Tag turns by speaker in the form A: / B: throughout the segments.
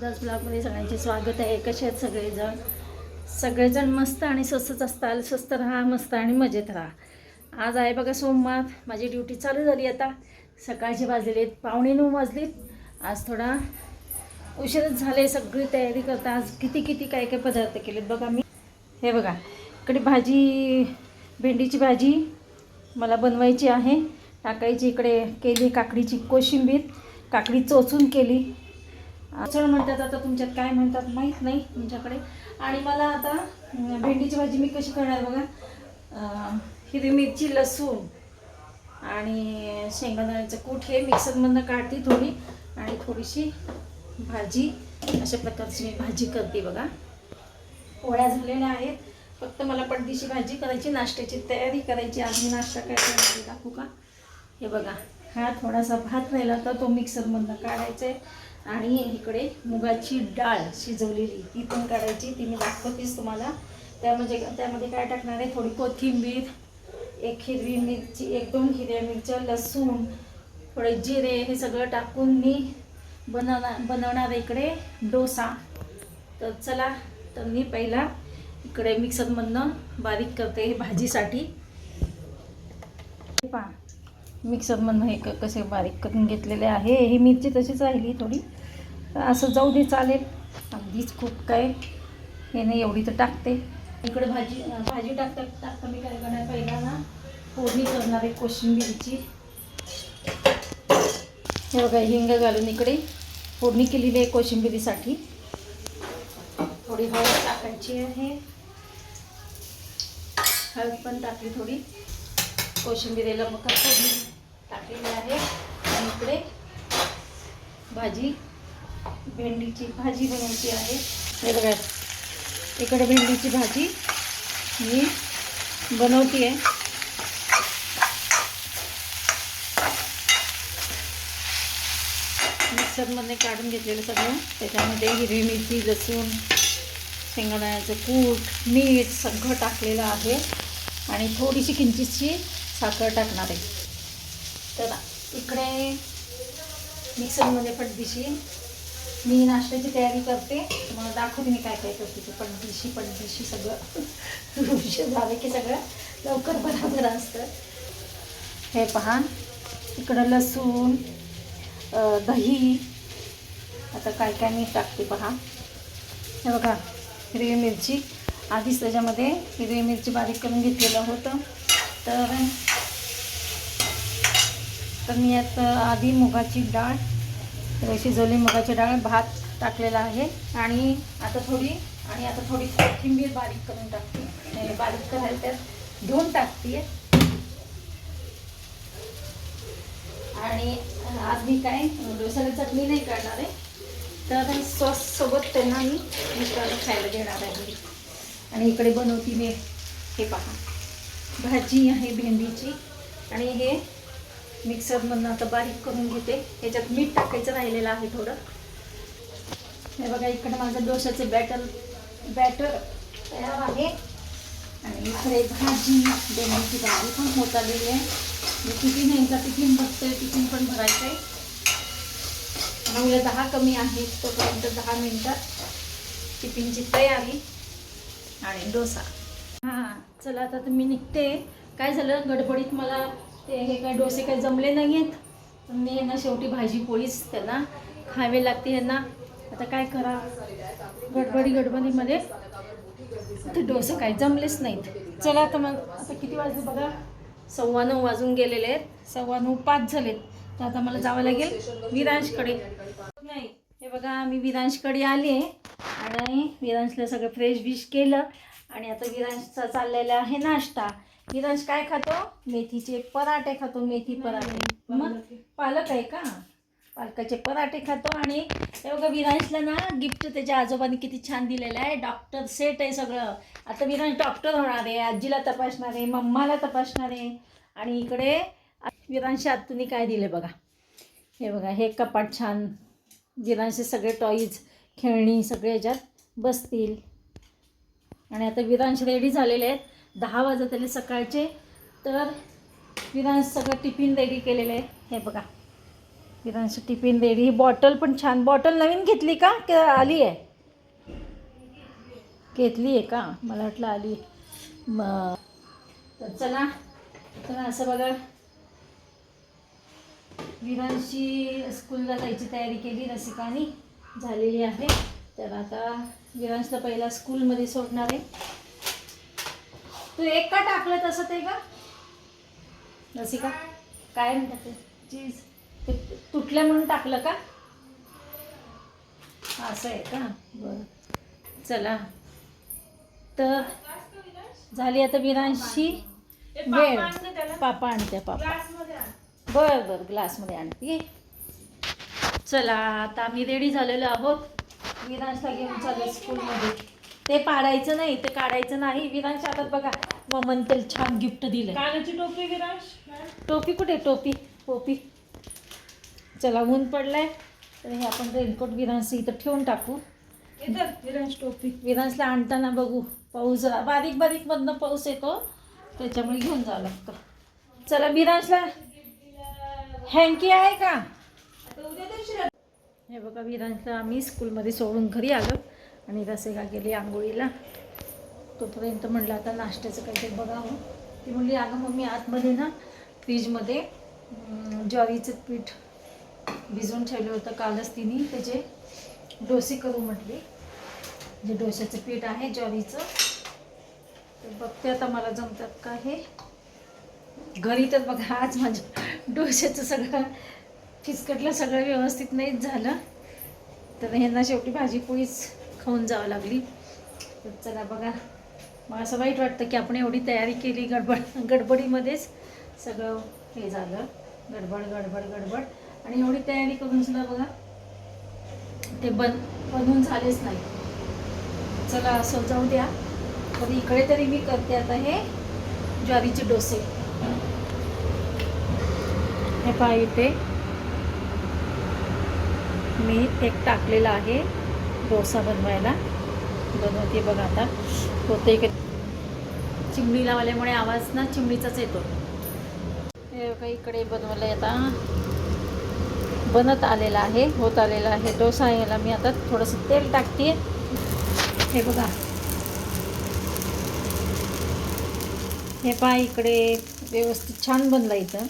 A: सुद्धाच ब्लॉगमध्ये सगळ्यांचे स्वागत आहे. कसे आहेत सगळेजण? सगळेजण मस्त आणि स्वस्तच असताल. स्वस्त राहा मस्त आणि मजेत राहा. आज आहे बघा सोमवार. माझी ड्युटी चालू झाली आता. सकाळचे वाजलेत आहेत. पावणे नऊ वाजलेत. आज थोडा उशीरच झाले. सगळी तयारी करता आज किती किती काय काय पदार्थ केलेत बघा मी. हे बघा. इकडे भाजी भेंडीची भाजी मला बनवायची आहे. टाकायची इकडे केली काकडीची कोशिंबीर. काकडी चोचून केली. चण म्हणतात आता तुमच्यात काय म्हणतात माहीत नाही तुमच्याकडे. आणि मला आता भेंडीची भाजी मी कशी करणार बघा? हिरवी मिरची लसूण आणि शेंगादाण्याचं कूट हे मिक्सरमधनं काढते थोडी. आणि थोडीशी भाजी अशा प्रकारची मी भाजी करते बघा. पोळ्या झालेल्या आहेत. फक्त मला पडदीशी भाजी करायची नाश्त्याची तयारी करायची. आज मी नाश्ता काय करणार दाखवू का? हे बघा हा थोडासा भात राहिला तर तो मिक्सरमधनं काढायचा आहे. आणि इकडे मुगाची डाळ शिजवलेली ती पण काढायची ती मी दाखवतेच तुम्हाला. त्यामध्ये त्यामध्ये काय टाकणार आहे? थोडी कोथिंबीर एक हिरवी मिरची एक दोन हिरव्या मिरच्या लसूण थोडे जिरे हे सगळं टाकून मी बनवणार बनवणार इकडे डोसा. तर चला तर मी पहिला इकडे मिक्सरमधनं बारीक करते भाजीसाठी. पहा. मिक्सरमधनं हे क- कसे बारीक करून घेतलेले आहे ही मिरची तशीच राहिली थोडी. तर असं जाऊ दे चालेल. अगदीच खूप काय हे नाही एवढी तर टाकते. इकडे भाजी भाजी टाकता टाकता मी काय करणार पहिला ना फोडणी करणार आहे कोशिंबीरची. हे बघा हिंग घालून इकडे फोडणी केलेली आहे कोशिंबिरीसाठी. थोडी हळद टाकायची आहे. हळद पण टाकली थोडी. कोशिंबिरीला मग फोडणी. टाकलेली आहे. आणि इकडे भाजी भेंडीची भाजी बनवायची आहे. हे बघा इकडे भेंडीची भाजी मी बनवते आहे. मिक्सरमध्ये काढून घेतलेलं सगळं. त्याच्यामध्ये हिरवी मिरची लसूण शेंगदाण्याचं कूट मीठ सगळं टाकलेलं आहे. आणि थोडीशी किंचितशी साखर टाकणार आहे. तर इकडे मिक्सरमध्ये पडदिशी. मी नाश्त्याची तयारी करते. तुम्हाला दाखवते मी काय काय करते ते पडदिशी पडदिशी सगळं. उशीर झालं की सगळं. लवकर बराबर असतं. हे पहा. इकडं लसूण दही. आता काय काय मी टाकते पहा. हे बघा हिरवी मिरची. आधीच त्याच्यामध्ये हिरवी मिरची बारीक करून घेतलेलं होतं. तर तर मी यात आधी मुगाची डाळ शिजवली मुगाची डाळ भात टाकलेला आहे. आणि आता थोडी आणि आता थोडी कोथिंबीर बारीक करून टाकते. बारीक करायला त्यात धुवून टाकते. आणि आज मी काय डोसाला चटणी नाही करणार आहे. तर सॉस सोबत त्यांना मी मिस्टरला खायला देणार आहे. आणि इकडे बनवती मी हे पहा. भाजी आहे भेंडीची. आणि हे मिक्सरमधनं आता बारीक करून घेते. ह्याच्यात मीठ टाकायचं राहिलेलं आहे थोडं. हे बघा इकडे माझं डोशाचं बॅटर बॅटर तयार आहे. आणि इकडे भाजी भेंडीची भाजी पण होत आलेली आहे. मी टिफिन यांचा टिफिन बघते टिफिन पण भरायचं आहे मला दहा कमी आहे तोपर्यंत दहा मिनटात टिफिनची तयारी आणि डोसा. हां चला आता तर मी निघते. काय झालं? गडबडीत मला ते हे काय डोसे काही जमले नाही आहेत पण मी यांना शेवटी भाजी पोळीच त्यांना खावे लागते यांना. आता काय करा? गडबडी गडबडीमध्ये ते डोसे काही जमलेच नाहीत. चला आता मग आता किती वाजले बघा? सव्वा नऊ वाजून गेलेले आहेत. सव्वा नऊ पाच झालेत. तर आता मला जावं लागेल विरांशकडे. नाही हे बघा मी विरांशकडे आले आणि विरांशला सगळं फ्रेश बिश केलं. आणि आता विरांशचा चाललेला आहे नाश्ता. विरांश काय खातो? मेथीचे पराठे खातो मेथी पराठे. मग पालक आहे. का? पालकाचे पराठे खातो आणि हे बघा विरांशला ना गिफ्ट त्याच्या आजोबांनी किती छान दिलेलं आहे. डॉक्टर सेट आहे सगळं. आता विरांश डॉक्टर होणार आहे आजीला तपासणार आहे मम्माला तपासणार आहे. आणि इकडे विरांश आत्तूनी काय दिले बघा. हे बघा हे कपाट छान. विरांशचे सगळे टॉईज खेळणी सगळे याच्यात बसतील. आणि आता विरांश रेडी झालेले आहेत. दहा वाजत आले सकाळचे. तर विरांश सगळं टिफिन रेडी केलेलं आहे. हे बघा. विरांची टिफिन रेडी ही बॉटल पण छान. बॉटल नवीन घेतली का? आली आहे? घेतली आहे का? मला वाटलं आली मग तर चला. तर असं बघा. विरांशी स्कूलला जायची तयारी केली रसिकाने. झालेली आहे. तर आता विरांशला पहिला स्कूलमध्ये सोडणार आहे. तू एक का टाकलं तसं ते का? रसिका काय म्हणतात ते? चीज. ते तुटलं म्हणून टाकलं का? असं आहे का? बरं. चला. तर झाली आता विरांशी वेळ. पापा आणते पापा. बर बर. ग्लासमध्ये आणते. चला आता आम्ही रेडी झालेलो आहोत. विरांशला घेऊन चालू स्कूलमध्ये. ते पाडायचं नाही ते काढायचं नाही. विरांश आता बघा ममन तर छान गिफ्ट दिलं
B: कानाची टोपी विराज
A: टोपी कुठे टोपी टोपी. चला ऊन पडलाय. तर हे आपण रेनकोट विरांश इथं ठेवून टाकू.
B: इथं? विराज टोपी.
A: विरांशला आणताना बघू पाऊस बारीक बारीक मधनं पाऊस येतो. त्याच्यामुळे घेऊन जावं लागतं. चला विरांशला हँकी आहे का? हे बघा विरांशला आम्ही स्कूलमध्ये सोडून घरी आलो. आणि रसिका गेली आंघोळीला. तोपर्यंत म्हटलं आता नाश्त्याचं काहीतरी बघावं. ती म्हणली अगं मम्मी आतमध्ये ना फ्रीजमध्ये ज्वारीचं पीठ भिजवून ठेवलं होतं कालच तिने. त्याचे डोसे करू म्हटली. जे डोश्याचं पीठ आहे ज्वारीचं. तर बघते आता मला जमतात का हे. घरी तर बघा आज माझ्या डोश्याचं सगळं फिसकटलं सगळं व्यवस्थित नाहीच झालं. तर ह्यांना शेवटी भाजी पोळीच खाऊन जावं लागली. तर चला बघा. मला असं वाईट वाटतं की आपण एवढी तयारी केली गडबड गडबडीमध्येच सगळं हे झालं. गडबड गडबड गडबड. आणि एवढी तयारी करून सुद्धा बघा ते बन बनवून झालेच नाही. चला असं जाऊ द्या. तर इकडे तरी मी करते आता हे ज्वारीचे डोसे. हे पहा इथे. मी एक टाकलेलं आहे. डोसा बनवायला. बनवते बघा आता. होते का? चिमणी लावल्यामुळे आवाज ना चिमणीचाच येतो. हे बघा इकडे बनवलं आता. बनत आलेला आहे होत आलेला आहे डोसा. याला मी आता थोडंसं तेल टाकते. हे बघा. हे पहा इकडे व्यवस्थित छान बनलं इथं.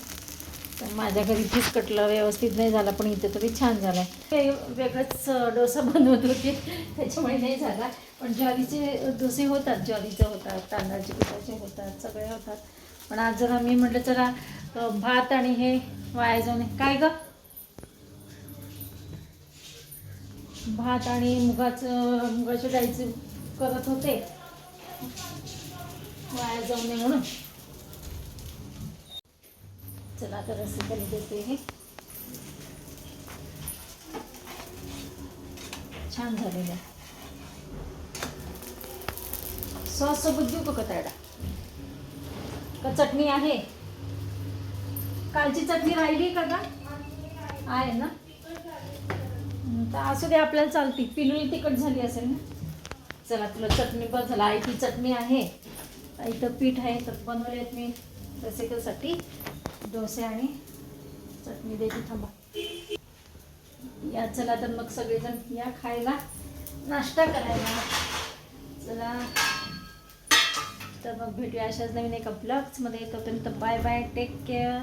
A: माझ्या घरी फिसकटलं व्यवस्थित नाही झाला पण इथे तरी छान झाला आहे वेगळंच डोसा बनवत होते त्याच्यामुळे नाही झाला. पण ज्वारीचे डोसे होतात ज्वारीचे होतात तांदळाचे पिठाचे होतात सगळे होतात. पण आज जरा मी म्हटलं जरा भात आणि हे वाया जाऊन काय ग? भात आणि मुगाचं मुगाच्या डाळीचे करत होते. वाया जाऊ नये म्हणून. चला आता रसिकाने देते हे. छान झालेलं आहे. सॉस सोबत देऊ का कतरडा? का चटणी आहे? कालची चटणी राहिली का का आहे ना? तर असू दे आपल्याला चालती. पिलुली तिखट झाली असेल ना? चला तुला चटणी बस झाला. आई ती चटणी आहे. इथं पीठ आहे तर बनवलेत मी रसिकासाठी डोसे आणि चटणी देते थांबा. या चला तर मग सगळेजण या खायला. नाश्ता करायला. चला. तर मग भेटूया अशाच नवीन एका ब्लॉग्समध्ये तोपर्यंत बाय बाय टेक केअर